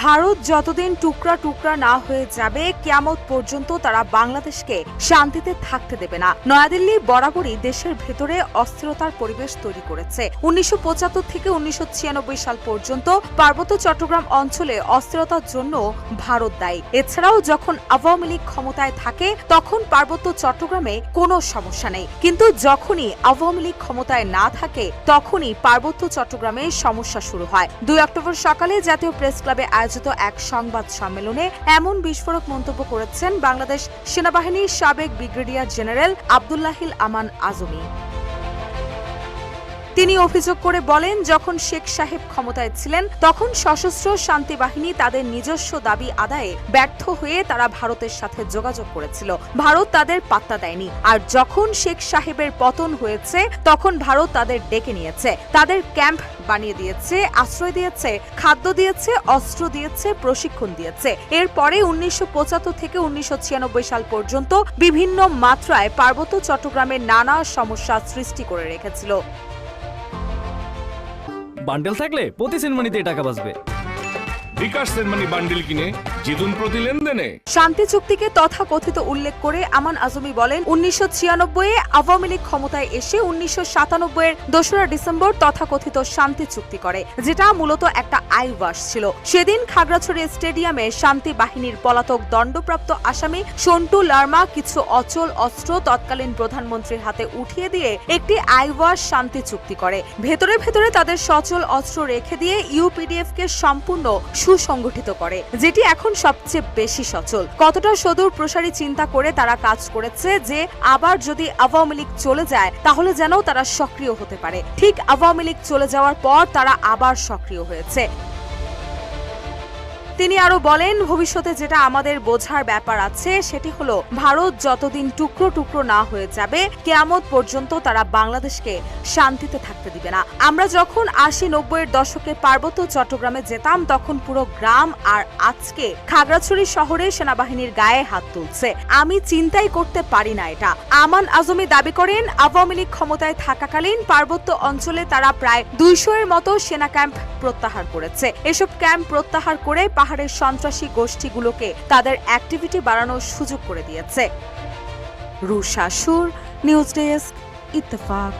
ভারত যতদিন টুকরা টুকরা না হয়ে যাবে, কিয়ামত পর্যন্ত তারা বাংলাদেশকে শান্তিতে থাকতে দেবে না। নয়াদিল্লি বরাবরই দেশের ভেতরে অস্থিরতার পরিবেশ তৈরি করেছে। উনিশশো থেকে উনিশশো ছিয়ানব্বই সাল পর্যন্ত পার্বত্য চট্টগ্রাম অঞ্চলে অস্থিরতার জন্য ভারত দায়ী। এছাড়াও যখন আওয়ামী লীগ ক্ষমতায় থাকে, তখন পার্বত্য চট্টগ্রামে কোনো সমস্যা নেই। কিন্তু যখনই আওয়ামী লীগ ক্ষমতায় না থাকে তখনই পার্বত্য চট্টগ্রামে সমস্যা শুরু হয়। দুই অক্টোবর সকালে জাতীয় প্রেস ক্লাবে আয়োজিত এক সংবাদ সম্মেলনে এমন বিস্ফোরক মন্তব্য করেছেন বাংলাদেশ সেনাবাহিনীর সাবেক ব্রিগেডিয়ার জেনারেল আবদুল্লাহিল আমান আজমি। তিনি অভিযোগ করে বলেন, যখন শেখ সাহেব ক্ষমতায় ছিলেন, তখন সশস্ত্র শান্তি বাহিনী তাদের নিজস্ব দাবি আদায়ে ব্যর্থ হয়ে তারা ভারতের সাথে যোগাযোগ করেছিল। ভারত তাদের পাত্তা দেয়নি। আর যখন শেখ সাহেবের পতন হয়েছে, তখন ভারত তাদের ডেকে নিয়েছে। তাদের ক্যাম্প বানিয়ে দিয়েছে, আশ্রয় দিয়েছে, খাদ্য দিয়েছে, অস্ত্র দিয়েছে, প্রশিক্ষণ দিয়েছে। এরপরে উনিশশো পঁচাত্তর থেকে উনিশশো ছিয়ানব্বই সাল পর্যন্ত বিভিন্ন মাত্রায় পার্বত্য চট্টগ্রামের নানা সমস্যা সৃষ্টি করে রেখেছিল। বান্ডেল থাকলে প্রতি সিনেমানিতে টাকা বাঁচবে। বিকাশ সেনমানি বান্ডিল কিনে জিতুন প্রতি লেনদেনে। শান্তি চুক্তিকে তথাকথিত উল্লেখ করে আমান আজমি বলেন, উনিশশো ছিয়ানব্বই আওয়ামী লীগ ক্ষমতায় এসে উনিশশো সাতানব্বই এর দোসরা ডিসেম্বর তথাকথিত শান্তি চুক্তি করে, যেটা মূলত একটা আইওয়াস ছিল। সেদিন খাগড়াছড়ি স্টেডিয়ামে শান্তি বাহিনীর পলাতক দণ্ডপ্রাপ্ত আসামি সন্টু লার্মা কিছু অচল অস্ত্র তৎকালীন প্রধানমন্ত্রীর হাতে উঠিয়ে দিয়ে একটি আইওয়াস শান্তি চুক্তি করে। ভেতরে ভেতরে তাদের সচল অস্ত্র রেখে দিয়ে ইউপিডিএফ কে সম্পূর্ণ সুসংগঠিত করে, যেটি এখন সবচেয়ে বেশি সচল। কতটা সদূর প্রসারী চিন্তা করে তারা কাজ করেছে যে, আবার যদি আওয়ামী লীগ চলে যায়, তাহলে যেন তারা সক্রিয় হতে পারে। ঠিক আওয়ামী লীগ চলে যাওয়ার পর তারা আবার সক্রিয় হয়েছে। তিনি আরও বলেন, ভবিষ্যতে যেটা আমাদের বোঝার ব্যাপার আছে সেটি হলো, ভারত যতদিন টুকরো টুকরো না হয়ে যাবে, কেয়ামত পর্যন্ত তারা বাংলাদেশকে শান্তিতে থাকতে দিবে না। আমরা যখন আশি নব্বইয়ের দশকে পার্বত্য চট্টগ্রামে যেতাম, তখন পুরো গ্রাম আর আজকে খাগড়াছড়ি শহরে সেনাবাহিনীর গায়ে হাত তুলছে। আমি চিন্তাই করতে পারি না এটা। আমান আজমি দাবি করেন, আওয়ামী লীগ ক্ষমতায় থাকাকালীন পার্বত্য অঞ্চলে তারা প্রায় দুইশো এর মতো সেনা ক্যাম্প প্রত্যাহার করেছে। এসব ক্যাম্প প্রত্যাহার করে পাহাড়ের সন্ত্রাসী গোষ্ঠীগুলোকে তাদের অ্যাক্টিভিটি বাড়ানোর সুযোগ করে দিয়েছে। রুশাসুর নিউজ ডেস্ক ইত্তেফাক।